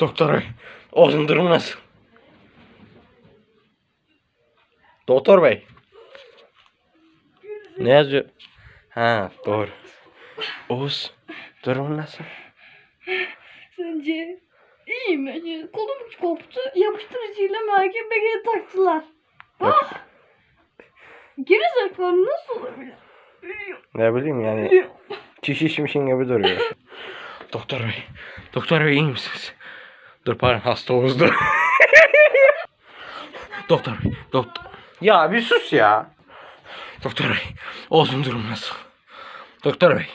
Doktor bey. Oğlum durum nasıl? Doktor bey. Ne yazıyor? Ha doğru. Oğuz. Durum nasıl? Sence iyi mi? Kolum koptu. Yapıştırıcıyla merkebe geri taktılar. Ah! Geri zekalı nasıl olabilir? Ne bileyim yani Biliyorum. çiş içmişin gibi duruyor. Doktor bey. Doktor bey iyi misiniz? Dur pardon hasta Oğuz'du. doktor bey. Doktor. Ya bir sus ya. Doktor bey. Oğuz'un durumu nasıl? Doktor bey.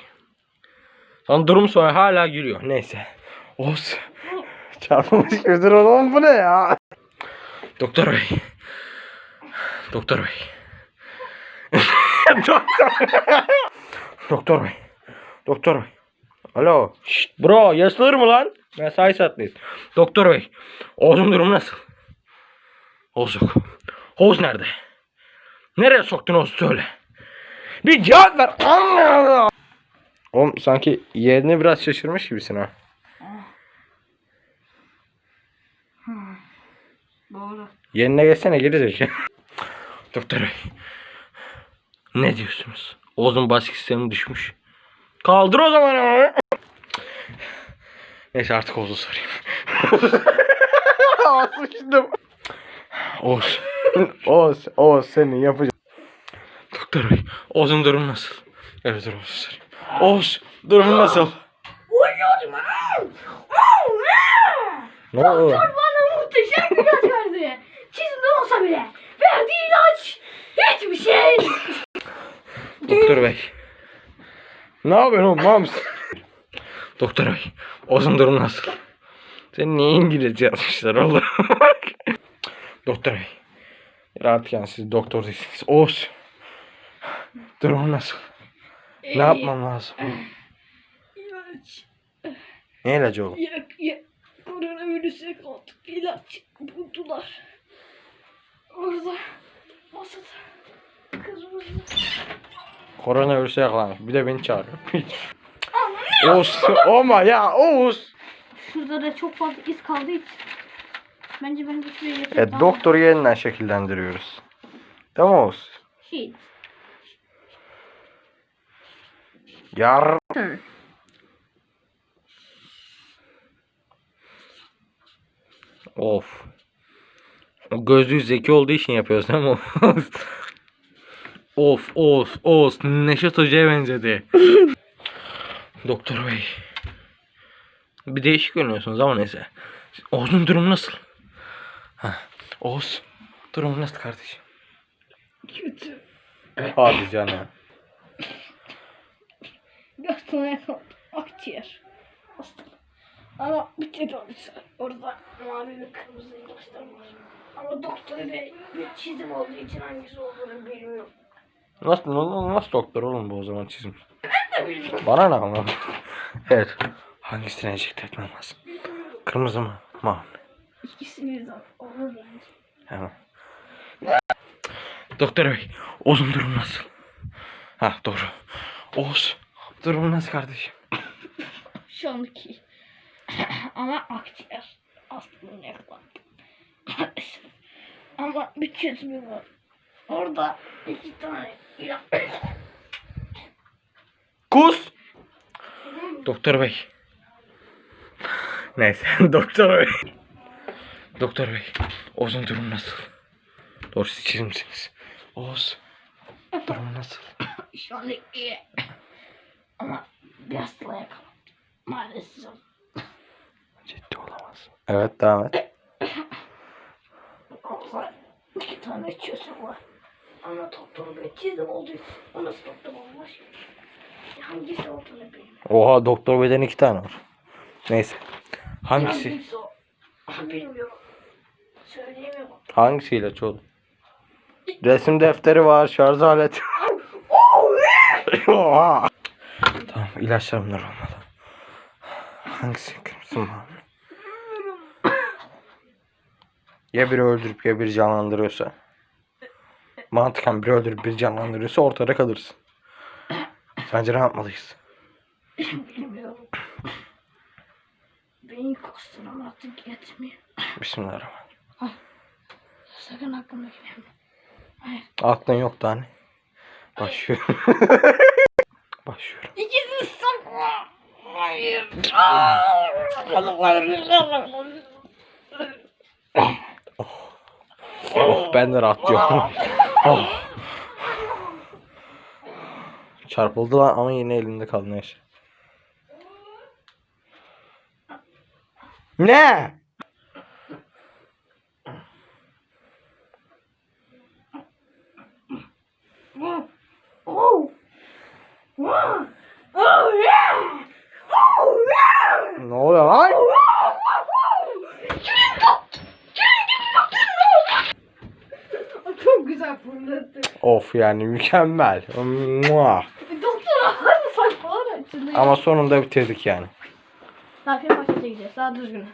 Lan durum sonra hala gülüyor. Neyse. Oğuz. Çarpılmış gözdür oğlum bu ne ya? Doktor bey. Doktor bey. Doktor. Doktor bey. Doktor bey. Alo. Şşt bro yaşlanır mı lan? Mesai saatliyiz. Doktor bey. Oğuz'un durumu nasıl? Oğuz yok. Oğuz nerede? Nereye soktun Oğuz'u söyle. Bir cevap ver. Allah! Oğlum sanki yerini biraz şaşırmış gibisin ha. Doğru. Yerine geçsene zekalı. Doktor bey. Ne diyorsunuz? Oğuz'un baskı sistemi düşmüş. Kaldır o zaman ama. Neyse artık Oğuz'u sorayım. Sıçtım. Oğuz. Oğuz. Oğuz senin yapacağın. Doktor bey. Oğuz'un durumu nasıl? Evet dur Oğuz'u sorayım. Oğuz. Durumun nasıl? Ne oldu? Bana muhteşem bir ilaç verdi. Çizimde olsa bile. Verdiği ilaç. Hiçbir şey. Doktor bey. Ne yapıyorsun oğlum? Doktor bey. Oğuz'un durumu nasıl? Sen niye İngilizce yazmışlar oğlum? doktor bey. Artık yani siz doktor değilsiniz. Oğuz. Durumu nasıl? Ne yapmam lazım? İlaç. Ne ilacı oğlum? Ya, ya, koronavirüse kaldık. İlaç buldular. Orada masada kırmızı. Koronavirüse yakalanmış. Bir de beni çağırıyor. Oğuz. Olma ya Oğuz. Şurada da çok fazla iz kaldığı için. Bence ben de şuraya yatıp Evet doktoru yeniden şekillendiriyoruz. Tamam Oğuz. Hiç. Yar. Of. O gözlüğü zeki olduğu için yapıyoruz değil mi? of of of Neşet Hoca'ya benzedi. Doktor bey. Bir değişik görünüyorsunuz ama neyse. Oğuz'un durumu nasıl? Ha, Oğuz. Durumu nasıl kardeşim? Kötü. Hadi canım. Hastaneye kaldım. Akciğer. Ama bir var. Orada mavi ve kırmızı ilaçlar var. Ama doktor bey bir çizim olduğu için hangisi olduğunu bilmiyorum. Nasıl, nasıl, nasıl doktor oğlum bu o zaman çizim? Bana ne ama? evet. Hangisini enjekte etmem lazım? Kırmızı mı? Mavi mi? İkisini birden olur. Hemen. Doktor bey, Oğuz'un durumu nasıl? Ha doğru. Oğuz, durumu nasıl kardeşim? Şu anlık iyi. Ama akciğer. Aslında yakalandı. Ama bir çizimi var. Orada iki tane ilaç. Kus! Doktor bey. Neyse, doktor bey. Doktor bey, Oğuz'un durumu nasıl? Doğru siz çizimsiniz. Oğuz, durumu nasıl? Şu anlık iyi. Ama bir hastalığa yakalandı. Maalesef. Ciddi olamaz. Evet, devam et. İki tane çözüm var. Ama doktor bey çizim için o nasıl doktor olmuş? Hangisi olduğunu bilmiyorum. Oha, doktor beyden iki tane var. Neyse. Hangisi? Bilmiyorum. Söyleyemiyorum. Hangisi ilaç oğlum? Resim defteri var, şarj aleti. Tamam, ilaçlar bunlar olmalı. Hangisi kırmızı mavi? Ya biri öldürüp ya biri canlandırıyorsa. Mantıken biri öldürüp biri canlandırıyorsa ortada kalırsın. Sence ne yapmalıyız? Bilmiyorum. Beyin kastıran artık yetmiyor. Bismillahirrahmanirrahim. Sakın aklıma gelme. Hayır. Aklın yok da hani. Başlıyorum. Başlıyorum. İkisi sakla. Hayır. Oh ben de rahatlıyorum. oh. Çarpıldı lan ama yine elinde kaldı neyse. Ne? Ne oluyor lan? Çok güzel fırlattı. Of yani mükemmel. Mua. Doktor hadi saçmalar. Ama sonunda bitirdik yani. Daha film başa çekeceğiz. Daha düzgün.